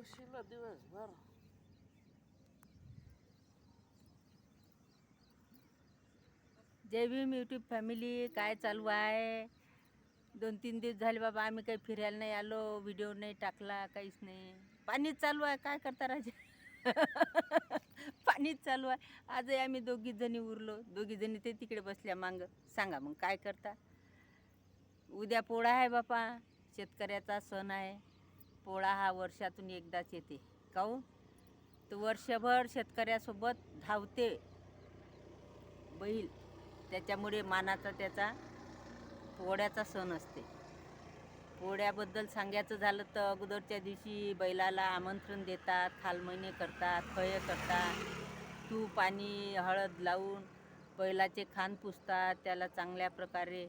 मावशीला दिवसभर जय Bhim YouTube family काय चालू आहे? दोन तीन दिवस झाले बाबा आम्ही काही फिरायला नाही आलो व्हिडिओ नाही टाकला काहीच नाही. पाणीच चालू आहे काय करता राजा? पाणीच चालू आहे. आजही आम्ही दोघी जणी उरलो. दोघी जणी ते तिकडे बसल्या मांग. सांगा मग काय करता? उद्या पोळा आहे बापा. शेतकऱ्याचा सण आहे. पोळा हा वर्षातून एकदाच येते. काहून तर वर्षभर शेतकऱ्यासोबत धावते बैल. त्याच्यामुळे मानाचा त्याचा पोळ्याचा सण असते. पोळ्याबद्दल सांगायचं झालं तर अगोदरच्या दिवशी बैलाला आमंत्रण देतात खालमैने करतात फळे करतात तूप पाणी हळद लावून बैलाचे खान पुसतात त्याला चांगल्या प्रकारे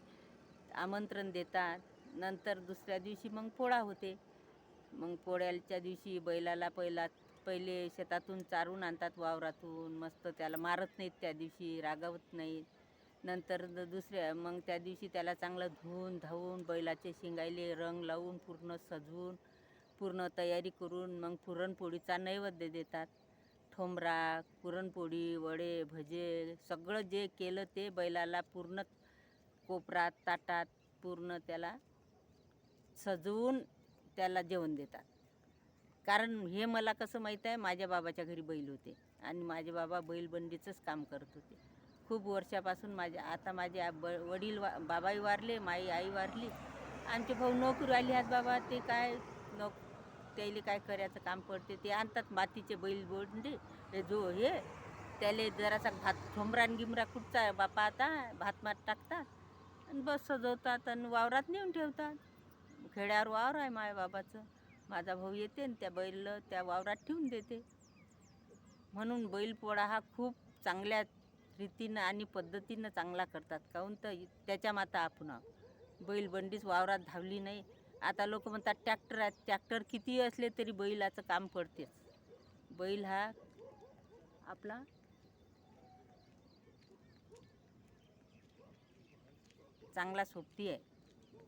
आमंत्रण देतात. नंतर दुसऱ्या दिवशी मग पोळा होते. मग पोळ्याच्या दिवशी बैलाला पहिला पहिले शेतातून चारून आणतात वावरातून. मस्त त्याला मारत नाहीत त्या दिवशी रागावत नाहीत. नंतर द- दुसऱ्या मग त्या दिवशी त्याला चांगलं धुवून धावून बैलाचे शिंगायले रंग लावून पूर्ण सजवून पूर्ण तयारी करून मग पुरणपोळीचा नैवेद्य देतात. ठोंबरा पुरणपोळी वडे भजे सगळं जे केलं ते बैलाला पूर्ण कोपरात ताटात पूर्ण त्याला सजवून त्याला जेवण देतात. कारण हे मला कसं माहीत आहे माझ्या बाबाच्या घरी बैल होते आणि माझे बाबा बैलबंडीचंच काम करत होते. खूप वर्षापासून माझे आता माझे ब वडील वा बाबाही वारले माई आई वारली आमचे भाऊ नोकरी आली आहेत बाबा ते काय नोक त्याला काय करायचं काम पडते ते आणतात मातीचे बैल बोंडे हे जो हे त्याले जरासा भात ठोंबरान गिमरा कुठचा बापा आता भात मात टाकतात आणि बस सजवतात आणि वावरात नेऊन ठेवतात. खेड्यावर वावर आहे माझ्या बाबाचं. माझा भाऊ येते आणि त्या बैल त्या वावरात ठेवून देते. म्हणून बैलपोळा हा खूप चांगल्या रीतीनं आणि पद्धतीनं चांगला करतात. काहून तर त्याच्या माता आपण आहोत. बैल बंडीच वावरात धावली नाही. आता लोक म्हणतात ट्रॅक्टर आहेत ट्रॅक्टर किती असले तरी बैलाचं काम पडतेच. बैल हा आपला चांगला सोबती आहे.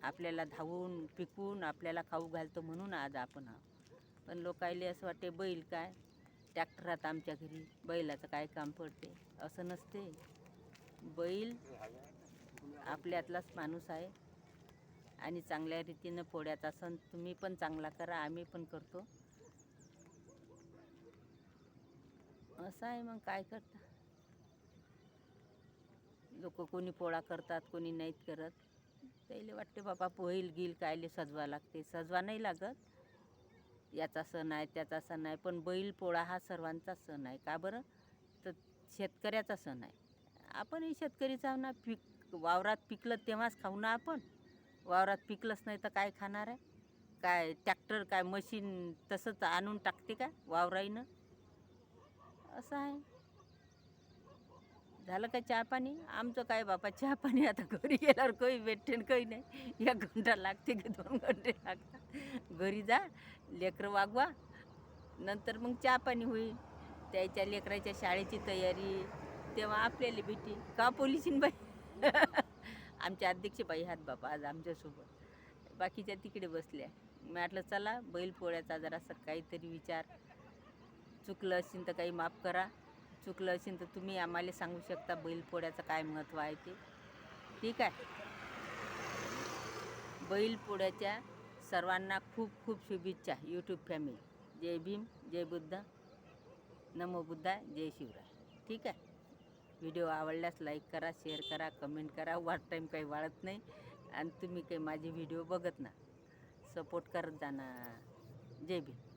आपल्याला धावून पिकून आपल्याला खाऊ घालतो म्हणून आज आपण आहोत. पण लोकायले असं वाटते बैल काय? ट्रॅक्टरात आमच्या घरी. बैलाचं काय काम पडते? असं नसते. बैल आपल्यातलाच माणूस आहे. आणि चांगल्या रीतीनं पोळ्याचा सण तुम्ही पण चांगला करा आम्ही पण करतो. असं आहे मग काय करता? लोक कोणी पोळा करतात कोणी नाहीत करत. त्याला वाटते बाबा पोईल गिल कायले सजवा लागते. सजवा नाही लागत. याचा सण आहे त्याचा सण आहे पण बैल पोळा हा सर्वांचा सण आहे. का बरं? तर शेतकऱ्याचा सण आहे. आपणही शेतकरीच आहो ना. पीक वावरात पिकलं तेव्हाच खाऊ ना आपण. वावरात पिकलंच नाही तर काय खाणार आहे? काय ट्रॅक्टर काय मशीन तसंच आणून टाकते का वावराईनं? असं आहे. झालं का चहा पाणी? आमचं काय बापा चहा पाणी आता घरी गेल्यावर काही भेटते काही नाही. एक घंटा लागते की दोन घंटे लागतात. घरी जा लेकरं वागवा नंतर मग चहा पाणी होईल. त्याच्या लेकराच्या शाळेची तयारी तेव्हा आपल्याला भेटी. का पोलिसीन बाई? आमच्या अध्यक्षबाई आहेत बापा आज आमच्यासोबत. बाकीच्या तिकडे बसल्या. मी म्हटलं चला बैल पोळ्याचा जरासा काहीतरी विचार. चुकलं असेल तर काही माफ करा. चुकलं असेल तर तुम्ही आम्हाला सांगू शकता बैलपोळ्याचं काय महत्त्व आहे ते. ठीक आहे? बैलपोळ्याच्या सर्वांना खूप खूप शुभेच्छा यूट्यूब फॅमिली जय भीम जय बुद्ध. नमो बुद्धा जय शिवराय. ठीक आहे? व्हिडिओ आवडल्यास लाईक करा शेअर करा कमेंट करा. वाट टाईम काही वाढत नाही. आणि तुम्ही काही माझे व्हिडिओ बघत ना. सपोर्ट करत जाणार जय भीम.